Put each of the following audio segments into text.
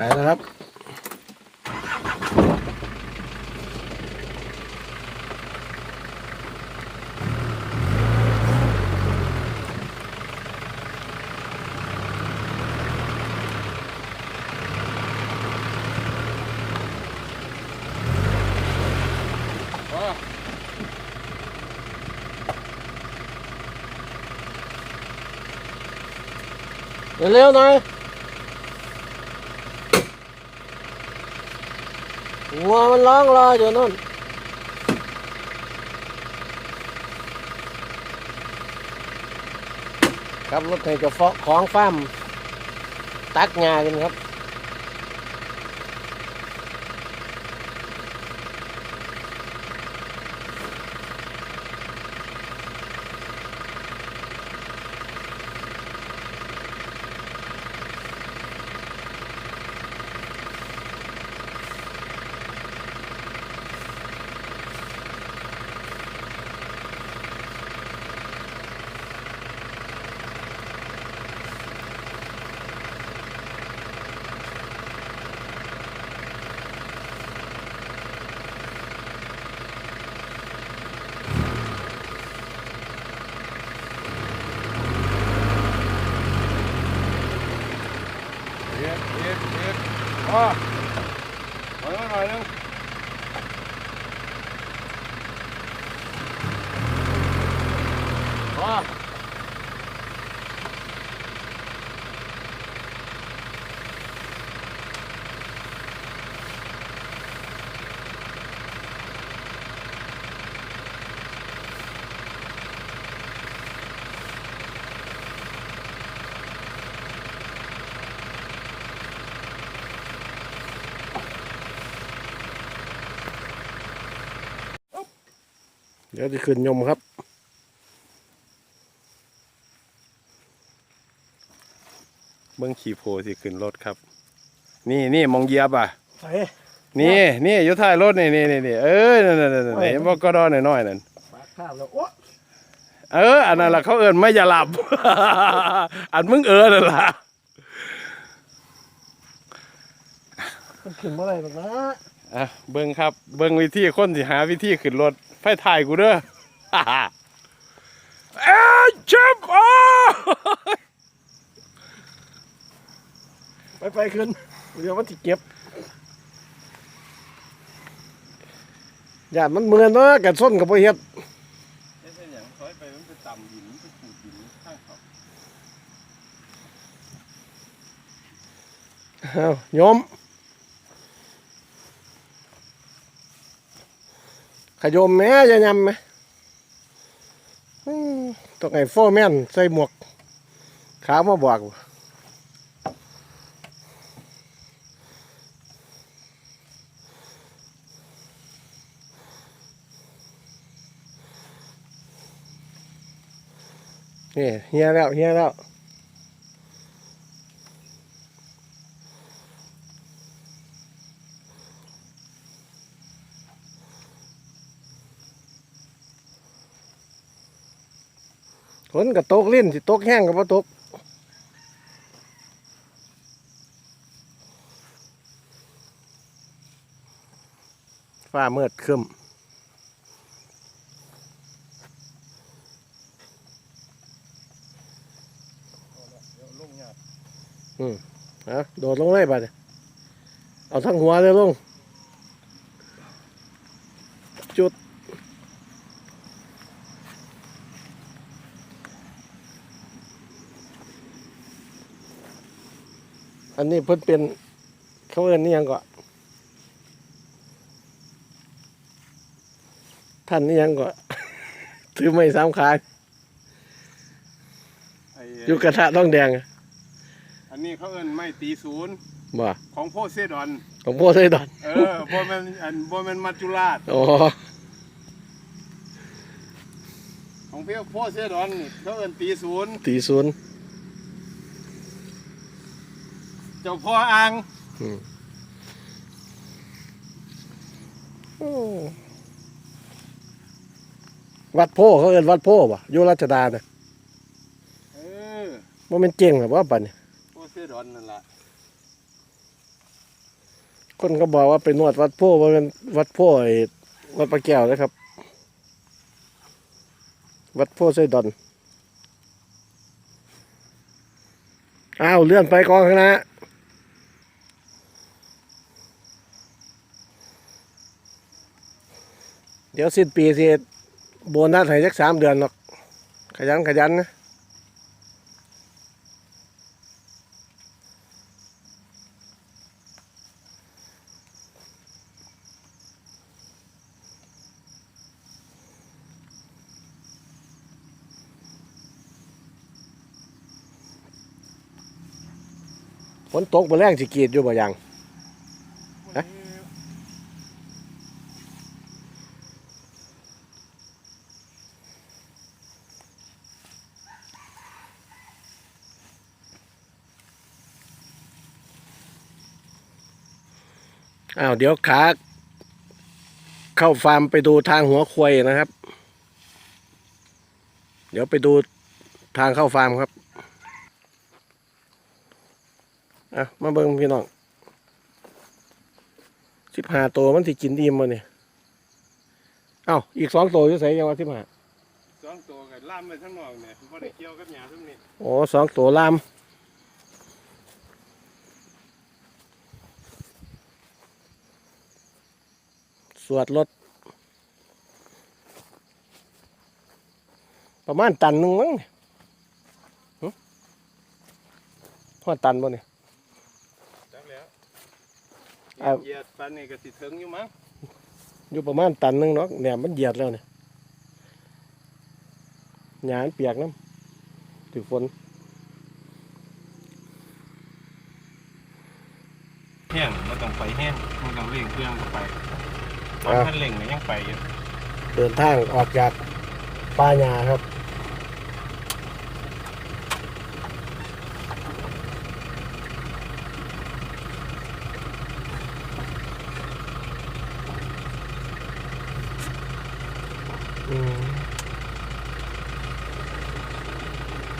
แล้วครับเร็วๆหน่อย วัวมันร้องรออยู่นู่นครับรถไถจะฟาะของฟาร์มตักงากันครับ เย็ดเย็ดเย็ดอ๋อหน่อยหน่อยนึงอ๋อ เดี๋ยวจะขึ้นยมครับ เบิ้งขี่โพสิขึ้นรถครับ นี่นี่มองเหยียบอะใส่นี่นี่อยู่ท้ายรถนี่นี่นี่นี่เออนั่นนั่นนั่นนั่นเห็นบ่ก็ดอน้อยๆนั่นปากข้าวแล้วโอ้เอออันนั้นล่ะเขาเอิ้นไม่อย่าหลับ อันมึงเออนั่นล่ะมันขึ้นเมื่อไหร่หรอกนะอะเบิ้งครับ เบิ้งวิธีคนสิหาวิธีขึ้นรถ ไฟถ่ายกูเด้อเอ้ยเจ็บอ๋อไปไปขึ้นเดี๋ยวมันจะเก็บอย่ามันเมือนเนาะกันส้นกับพ่เฮ็ดเป็นอย่างซอยไปมันไปต่ำหินไปขูดหินข้างเขาเอาโยม ขยมแม่จะยำไหมต้องไอ้โฟแมนใส่หมวก ขาวมาบอกนี่เฮียแล้วเฮียแล้ว นก็ตกลิ้นสิตกแห้งก็บ่ตกฟ้าเมืดครึ้มอืมฮะโดดลงเลยบัดเอาทั้งหัวเลยลง อันนี้เพิ่นเป็นเขาเอิ้นนี่ยังก็ท่านนี่ยังก็ ถือไม่สามขาไอ้อยู่กระทะต้องแดงอะอันนี้เขาเอิ้นไม่ตีศูนย์บ่ของโพเซดอน ของพ่อไซดอนเออบ่แม่นอันบ่แม่นมัจจุราช อ๋อของเพียโพเซดอนนี่เขาเอิ้นตีศูนย์ตีศูนย์ เจ้าพ่ออ่างโอ้วัดโพเขาเอิ้นวัดโพบ่อยู่ราชดาน่ะเออบ่แม่นเก่งหรอว่าบัดนี้โพเซดอนนั่นล่ะคนก็บอกว่าไปนวดวัดโพว่าเป็นวัดโพไอ้วัดปลาแก้วนะครับ วัดโพไซดอนอ้าวเลื่อนไปกองคณะ ดี๋ยวสิ้นปีสิโบนัสให้สักสามเดือนหรอก ขยันขยันนะฝนตกมาแรงสิกีดอยู่บ่ยัง อ้าวเดี๋ยวขาเข้าฟาร์มไปดูทางหัวควายนะครับ เดี๋ยวไปดูทางเข้าฟาร์มครับอะมาเบิ่งพี่น้องสิบห้าตัวมันสิกินอิ่มมาเนี่ยเอ้าอีกสองตัวอยู่ใส่ยังว่าสิบห้าสองตัวกับล่ามไปทั้งนอกเนี่ยบ่ได้เกี่ยวกับหญ้าทั้งนี้โอ้สองตัวลาม วดรถประมาณตันหนึ่งมั้งหึพอดตันบ่เนี่ยจักแล้วเอาเหยียดปันนี่ก็สิถึงอยู่มั้งอยู่ประมาณตันหนึงเนาะเนี่ยมันเหยียดแล้วเนี่ยหยามันเปียกน้ำถือฝนแห้งบ่ต้องไปแห้งมันต้องเร่งเครื่องเข้าไป ตอนคันเร่งก็ยังไปอยู่เดินทางออกจากป่าหญ้าครับ อืม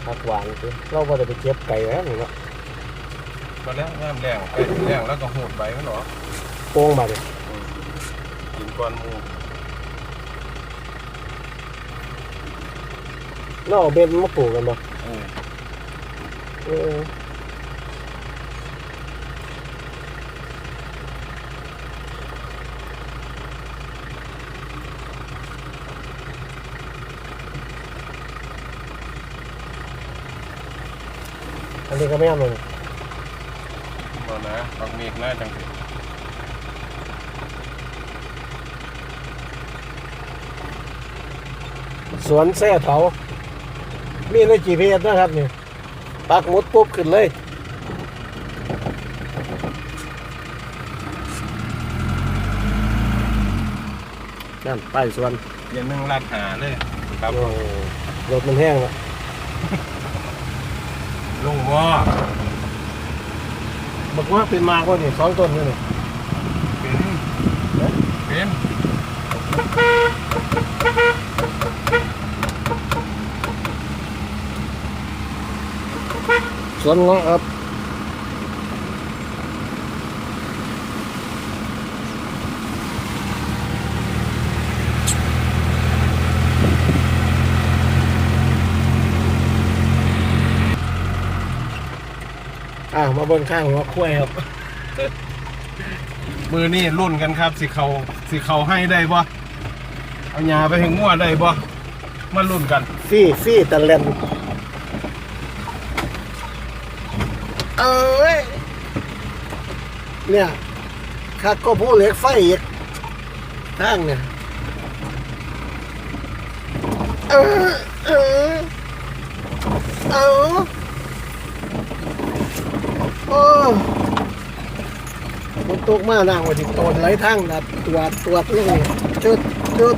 ผักหวานคือเราก็จะไปเก็บไก่แล้วนี่เนาะก็แล้วน้ำแรงไปแรงแล้วก็หูดใบมันหรอโป้งมาเลย กินก่อนหมูเราเอาเบนมาปลูกกันบ่เออเอออันนี้ก็ไม่เอาเลยบ่นะบักเมฆน่าจังสิ สวนแซ่เถามีใน GPS นะครับนี่ปักหมุดปุ๊บขึ้นเลยนั่นไปสวนเย็นหนึงลาดหาเลยครับโอ้รถมันแห้งแล้วลงบ่บอกว่าเป็นมากว่านี่สองต้นนี่นี่เป็นเป็น วนเงาะครับอ่ามาเบนข้างหัวคุ้ยครับ มือนี่รุ่นกันครับ สิเขาสิเขาให้ได้บ่เอาหญ้าไปให้งัวได้บ่มารุ่นกัน ฟี่ฟี่ตะเลน เอ้ยเนี่ยข้าก็พูดเหล็กไฟอีกทางเนี่ยเออเออเออโอ้ฝนตกมาหนังว่าที่ตนไหลทางนะตรวจตรวจลงจุดจุด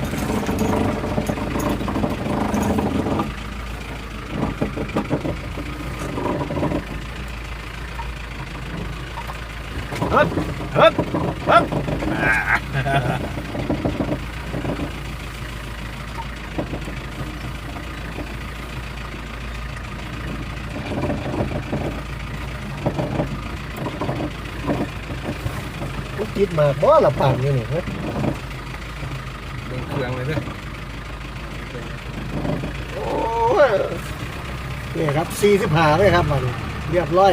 ฮึดฮึดฮึด คิดมากบ่ละปานอยู่นี่ฮะเบิ่งเครื่องเลยเด้อโอ้ยนี่ครับ45เลยครับมันเรียบร้อย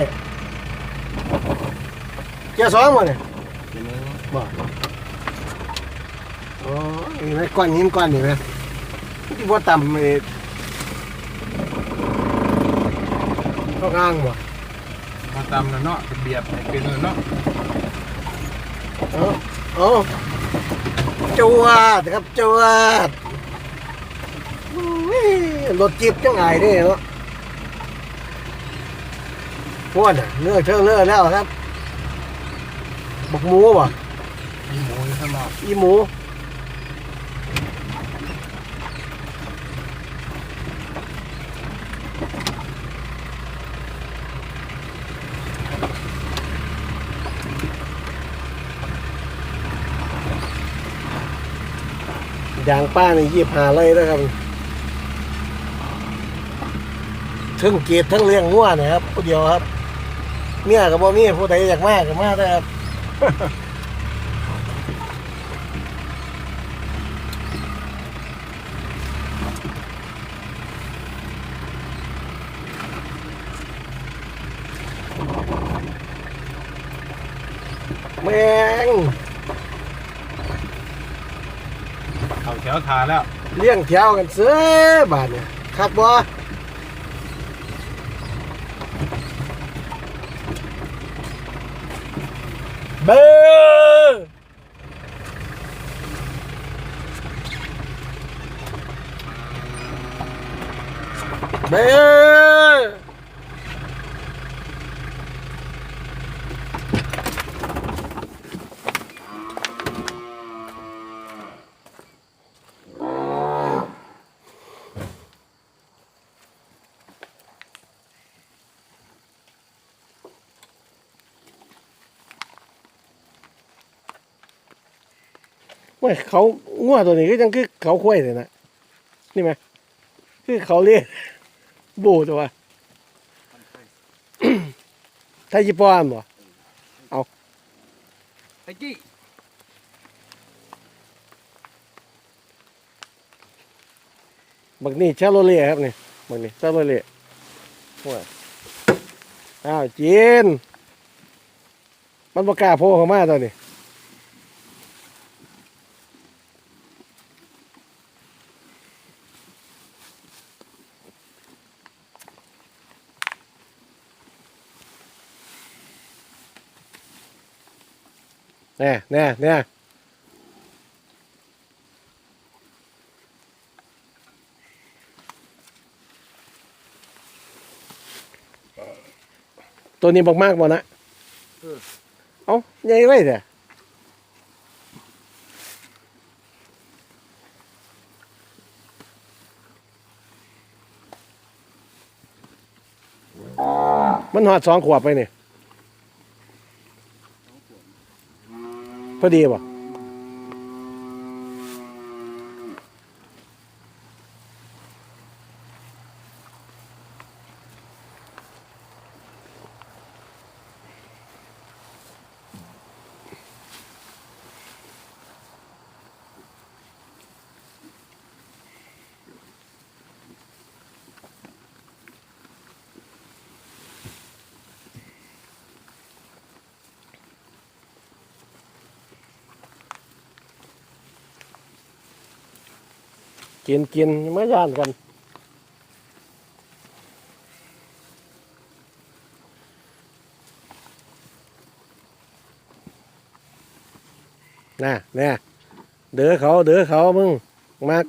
เกียร์สองบ่เนี่ยทีนี้บ่อ๋อนี่ไหมก้อนหินก้อนนี่ไหมที่ว่าต่ำไอ้เข้างางบ่มาตำแล้วเนาะเบียดให้เป็นแล้วเนาะ เอาเอาจวดครับจวดอุ้ยรถจิบจังไงนี่เนาะพวดน่ะเลือกเชิงเลือกแล้วครับบักหมูบ่มีหมูอยู่ข้างนอกอีหมู ยางป้านี่ยีบหาเลยนะครับทั้งเกียรติทั้งเลี้ยงงัวนะครับผู้เดียวครับเมียกับบ่มีผู้ใดอยากมากก็มาได้ครับแมง เขาแถวทาแล้วเลี้ยงแถวกันเสือบานเนี่ยคักบ่เบ้อเบ้อเว้ยเขางัวตัวนี้ก็ยังคือเขาคุ้ยเลยนะนี่ไหมคือเขาเรียกบูตัวไทยจีปอนบ่ไอ้กี้บักนี่ชาโลเล่ครับนี่บักนี่ชาโลเล่ว้ยอ้าวจีนมันประกล้าโผล่เข้ามาตอนนี้ แน่แน่แน่ตัวนี้บักมากบ่นะเอ้าใหญ่ไว้เถอะมันหอดสองขวบไปนี่ พอดีป่ะ กินกินไม่ย่านกัน น่ะแน่เดือเขาเดือเขามึงมาก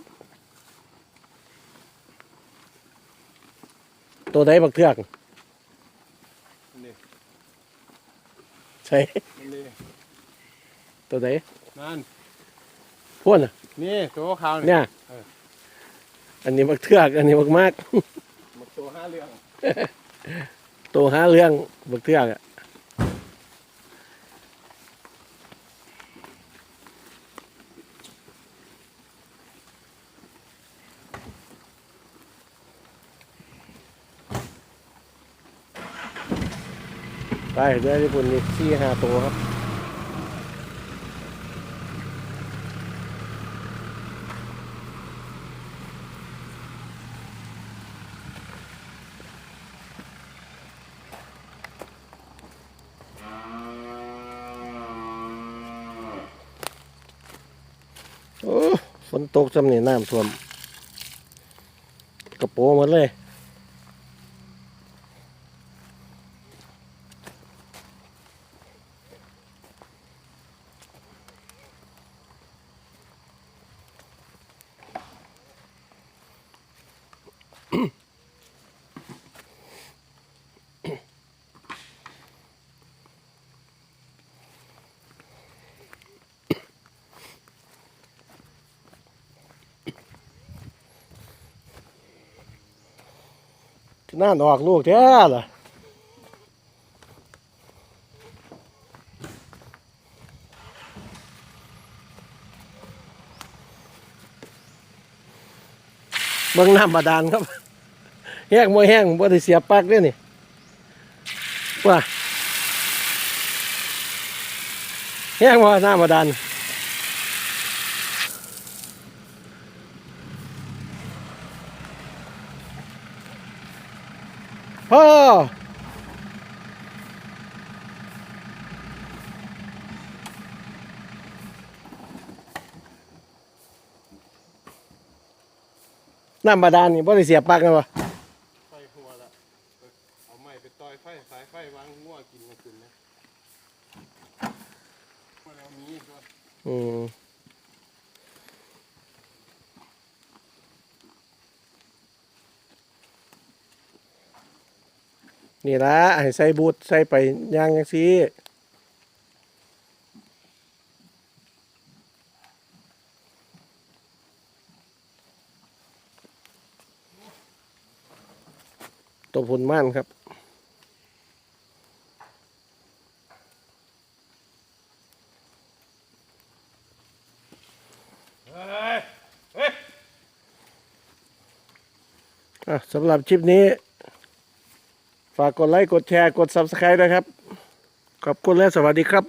ตัวไหนบักเทือกนี่ใช่นี่ตัวไหนนั่นพ่นอะนี่ตัวขาวเนี่ยเอออันนี้บักเทือก อันนี้บักมากมันตัวห้าเรื่องตัวหาเรื่องบักเทือกอะไปเดี๋ยวญี่ปุ่นนี่สี่ห้าตัวครับ โอ้ฝ นตกจำเนี่ยน้ำท่วม กระโปรงหมดเลย น่านออกลูกแท้ล่ะเบิ่งน้ำบาดาลครับ แห้งบ่แห้งบ่ได้เสียปลักเด้อนี่ว่าแห้งบ่น้ำบาดาล น้ำบาดาลนี่บ่ได้เสียปลักกันวะ ไฟหัวละเอาไม้ไปต่อยไฟสายไฟวางงัวกินมาขึ้นนะมาแล้วมีก็ อืมนี่ ละให้ใส่บูทใส่ไปย่างจังซี่ตัวผุนม่านครับเฮ้ยเฮ้ยอะสำหรับคลิปนี้ ฝากกดไลค์ กดแชร์ กด Subscribe ด้วยครับ ขอบคุณและสวัสดีครับ